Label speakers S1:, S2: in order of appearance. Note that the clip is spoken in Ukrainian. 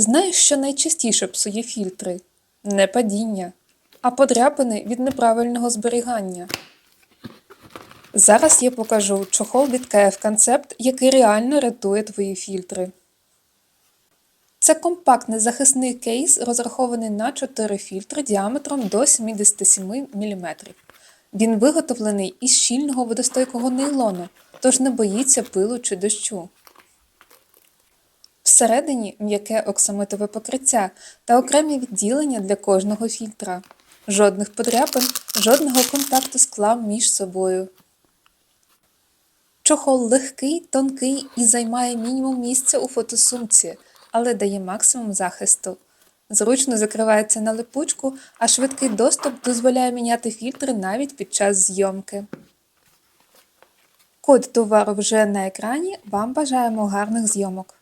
S1: Знаєш, що найчастіше псує фільтри? Не падіння, а подряпини від неправильного зберігання. Зараз я покажу чохол від KF Concept, який реально рятує твої фільтри. Це компактний захисний кейс, розрахований на 4 фільтри діаметром до 77 мм. Він виготовлений із щільного водостойкого нейлону, тож не боїться пилу чи дощу. Всередині м'яке оксамитове покриття та окремі відділення для кожного фільтра. Жодних подряпин, жодного контакту скла між собою. Чохол легкий, тонкий і займає мінімум місця у фотосумці, але дає максимум захисту. Зручно закривається на липучку, а швидкий доступ дозволяє міняти фільтри навіть під час зйомки. Код товару вже на екрані. Вам бажаємо гарних зйомок.